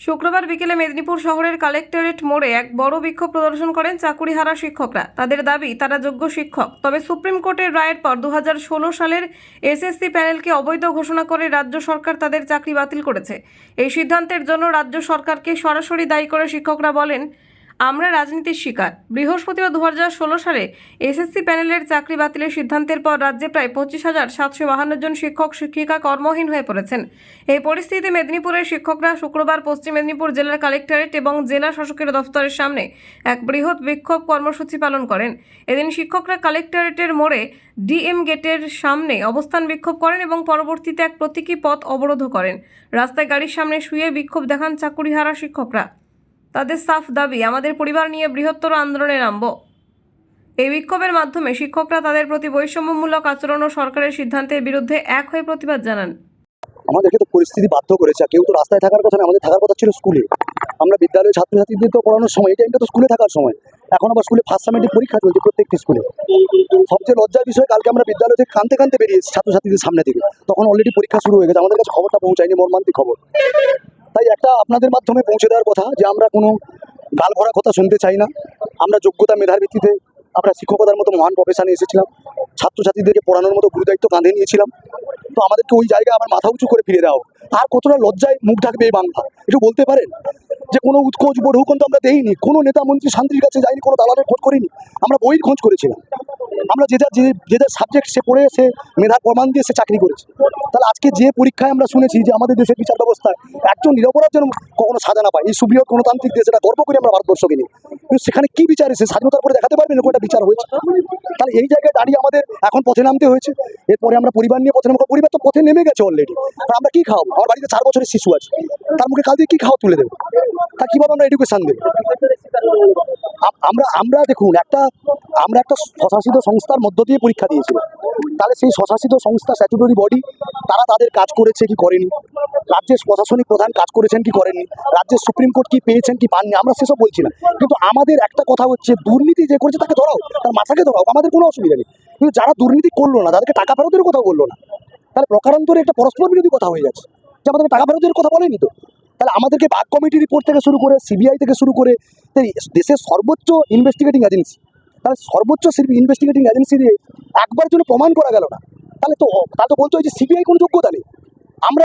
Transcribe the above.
শুক্রবার বিকেলে মেদিনীপুর শহরের কালেক্টরেট মোড়ে এক বড় বিক্ষোভ প্রদর্শন করেন চাকুরিহারা শিক্ষকরা। তাদের দাবি, তারা যোগ্য শিক্ষক। তবে সুপ্রিম কোর্টের রায়ের পর দু হাজার ষোলো সালের এসএসসি প্যানেলকে অবৈধ ঘোষণা করে রাজ্য সরকার তাদের চাকরি বাতিল করেছে। এই সিদ্ধান্তের জন্য রাজ্য সরকারকে সরাসরি দায়ী করে শিক্ষকরা বলেন আমরা রাজনীতির শিকার। বৃহস্পতিবার দু হাজার ষোলো সালে এসএসসি প্যানেলের চাকরি বাতিলের সিদ্ধান্তের পর রাজ্যে প্রায় পঁচিশ হাজার সাতশো বাহান্ন জন শিক্ষক, শিক্ষিকা কর্মহীন হয়ে পড়েছেন। এই পরিস্থিতিতে মেদিনীপুরের শিক্ষকরা শুক্রবার পশ্চিম মেদিনীপুর জেলার কালেক্টরেট এবং জেলা শাসকের দফতরের সামনে এক বৃহৎ বিক্ষোভ কর্মসূচি পালন করেন। এদিন শিক্ষকরা কালেক্টরেটের মোড়ে ডিএম গেটের সামনে অবস্থান বিক্ষোভ করেন এবং পরবর্তীতে এক প্রতীকী পথ অবরোধ করেন। রাস্তায় গাড়ির সামনে শুয়ে বিক্ষোভ দেখান চাকুরিহারা শিক্ষকরা। তাদের সাফ দাবি, আমাদের পরিবার নিয়ে বৃহত্তর আন্দোলনে নামব। এই বিক্ষোভের মাধ্যমে শিক্ষকরা তাদের প্রতি বৈষম্যমূলক আচরণ ও সরকারের সিদ্ধান্তের বিরুদ্ধে এক হয়ে প্রতিবাদ জানান। আমাদেরকে তো পরিস্থিতি বাধ্য করেছে কেউ তো রাস্তায় থাকার কথা না, আমাদের থাকার কথা ছিল স্কুলে। আমরা বিদ্যালয়ে ছাত্রছাত্রীদের তো পড়ানোর সময় এই টাইমটা তো স্কুলে থাকার সময়। এখন আবার স্কুলে ফার্স্ট সেমেন্টের পরীক্ষা চলছে প্রত্যেকটি স্কুলে। সবচেয়ে লজ্জার বিষয়, কালকে আমরা বিদ্যালয় থেকে কানতে কানতে বেরিয়েছি ছাত্রছাত্রীদের সামনে থেকে তখন অলরেডি পরীক্ষা শুরু হয়ে গেছে, আমাদের কাছে খবরটা পৌঁছায়নি মর্মান্তিক খবর। তাই একটা আপনাদের মাধ্যমে পৌঁছে দেওয়ার কথা যে আমরা কোনো গাল ভরা কথা শুনতে চাই না। আমরা যোগ্যতা মেধার ভিত্তিতে আমরা শিক্ষকতার মতো মহান প্রফেশনে এসেছিলাম। ছাত্রছাত্রীদেরকে পড়ানোর মতো গুরুদায়িত্ব কাঁধে নিয়েছিলাম। তো আমাদেরকে ওই জায়গায় আমার মাথা উঁচু করে ফিরে দেওয়া। আর কতটা লজ্জায় মুখ ঢাকবে এই বাংলা। একটু বলতে পারেন? যে কোনো উৎকোচ বড়হুকন তো আমরা দেইনি কোনো নেতা মন্ত্রী শান্তির কাছে যাইনি কোনো দালালের খোঁজ করিনি। আমরা বইয়ের খোঁজ করেছিলাম। আমরা যে যার যে যার সাবজেক্ট সে পড়ে, সে মেধার প্রমাণ দিয়ে সে চাকরি করেছে। তাহলে আজকে যে পরীক্ষায় আমরা শুনেছি যে আমাদের দেশের বিচার ব্যবস্থায় একজন নিরপরাধ যেন কখনো সাজা না পায়, এই সুবৃহৎ গণতান্ত্রিক দেশ এটা গর্ব করি আমরা ভারতবর্ষকে নিয়ে। কিন্তু সেখানে কী বিচার এসে স্বাধীনতার পরে দেখাতে পারবেন একটা বিচার হয়েছে? তাহলে এই জায়গায় দাঁড়িয়ে আমাদের এখন পথে নামতে হয়েছে। এরপরে আমরা পরিবার নিয়ে পথে নামবো। পরিবার তো পথে নেমে গেছে অলরেডি আমরা কি খাওয়াবো? আমার বাড়িতে চার বছরের শিশু আছে। তার মুখে কাল দিয়ে কি খাওয়া তুলে দেবো? তা কীভাবে আমরা এডুকেশন দেবো? আমরা আমরা দেখুন, একটা, আমরা একটা স্বশাসিত সংস্থার মধ্য দিয়ে পরীক্ষা দিয়েছিলাম তাহলে সেই স্বশাসিত সংস্থা স্ট্যাচুটরি বডি তারা তাদের কাজ করেছে কি করেনি? রাজ্যের প্রশাসনিক প্রধান কাজ করেছেন কি করেননি? রাজ্যের সুপ্রিম কোর্ট কি পেয়েছেন কি পাননি? আমরা সেসব বলছি না। কিন্তু আমাদের একটা কথা হচ্ছে, দুর্নীতি যে করেছে তাকে ধরাও, তার মাথাকে ধরাও, আমাদের কোনো অসুবিধা নেই। কিন্তু যারা দুর্নীতি করল না, তাদেরকে টাকা ফেরতের কথা বলল না। তাহলে প্রকারান্তরে একটা পরস্পর বিরোধী কথা হয়ে যাচ্ছে। যে আমাদের টাকা ফেরতের কথা বলেনি তো? তাহলে আমাদেরকে বাঘ কমিটি রিপোর্ট থেকে শুরু করে সিবিআই থেকে শুরু করে দেশের সর্বোচ্চ ইনভেস্টিগেটিং এজেন্সি তাহলে সর্বোচ্চ ইনভেস্টিগেটিং এজেন্সি দিয়ে একবার জন্য প্রমাণ করা গেল না, তাহলে তো তা তো বলতে হয় যে সিবিআই কোনো যোগ্যতা নেই। আমরা